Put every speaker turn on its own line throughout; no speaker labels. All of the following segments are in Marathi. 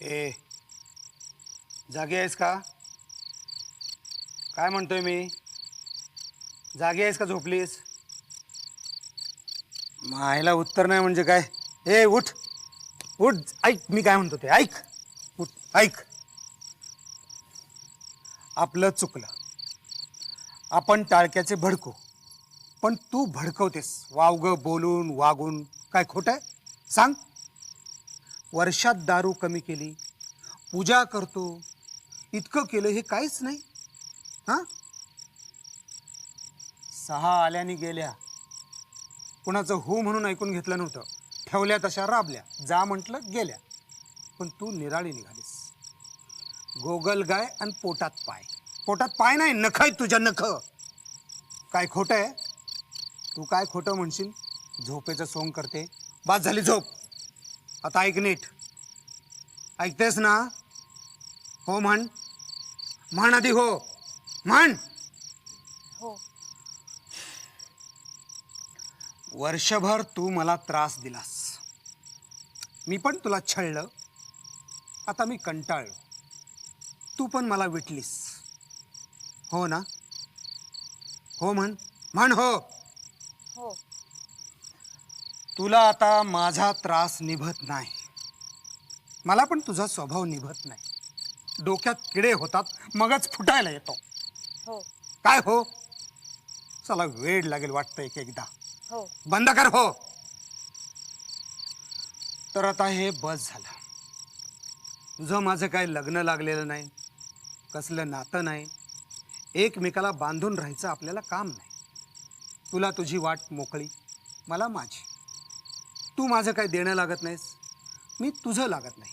ए जागी आहेस का? काय म्हणतोय मी? जागी आहेस का झोपलीस? मायला उत्तर नाही म्हणजे काय? ए उठ! उठ! ऐक मी काय म्हणतो ते ऐक! उठ ऐक! आपलं चुकलं. आपण टाळक्याचे भडकू. पण तू भडकवतेस. वावग बोलून वागून. काय खोट आहे? सांग. वर्षात दारू कमी केली पूजा करतो इतकं केलं हे काहीच नाही. हां? सहा आल्याने गेल्या. कुणाचं हो म्हणून ऐकून घेतलं नव्हतं. ठेवल्या तशा राबल्या. जा म्हटलं गेल्या. पण तू निराळी निघालीस. गोगल गाय आणि पोटात पाय. पोटात पाय नाही नख आहे तुझ्या नख. काय खोटं आहे? तू काय खोटं म्हणशील? झोपेचं सोंग करते. बाद झाली झोप. आता ऐक नीट. ऐकतेस ना? हो म्हण. म्हण आधी हो. म्हण.
हो.
वर्षभर तू मला त्रास दिलास. मी पण तुला छळलं. आता मी कंटाळलो. तू पण मला विटलीस. हो ना? हो म्हण. म्हण हो.
हो.
तुला आता माझा त्रास निभत नाही. मला पण तुझा स्वभाव निभत नाही. डोक्यात किडे होतात मगच फुटायला येतो.
हो.
काय हो? चला वेळ लागेल वाटतं एक एकदा.
हो.
बंद कर हो. तर आता हे बस झालं. तुझं माझं काय लग्न लागलेलं नाही कसलं नातं नाही एकमेकाला बांधून राहायचं आपल्याला काम नाही. तुला तुझी वाट मोकळी मला माझी. तू माझं काय देणं लागत नाहीस? मी तुझं लागत नाही.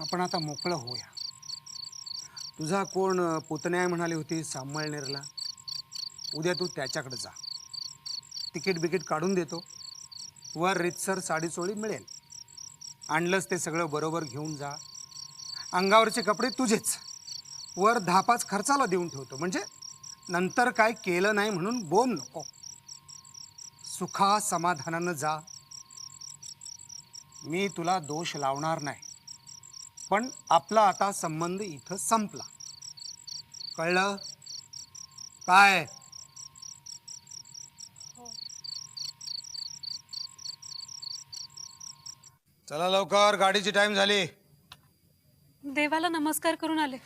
आपण आता मोकळं होऊया. तुझा कोण अं, पुतण्या म्हणाली होती सामळनेरला उद्या तू त्याच्याकडे जा. तिकीट बिकीट काढून देतो. वर रितसर साडीचोळी मिळेल. आणलंच ते सगळं बरोबर घेऊन जा. अंगावरचे कपडे तुझेच. वर दहा पाच खर्चाला देऊन ठेवतो. म्हणजे नंतर काय केलं नाही म्हणून बोन नको. सुखा समाधानानं जा. मी तुला दोष लावणार नाही. पण आपला आता संबंध इथं संपला. कळलं? काय? चला लवकर गाडीची टाइम झाली.
देवाला नमस्कार करून आले.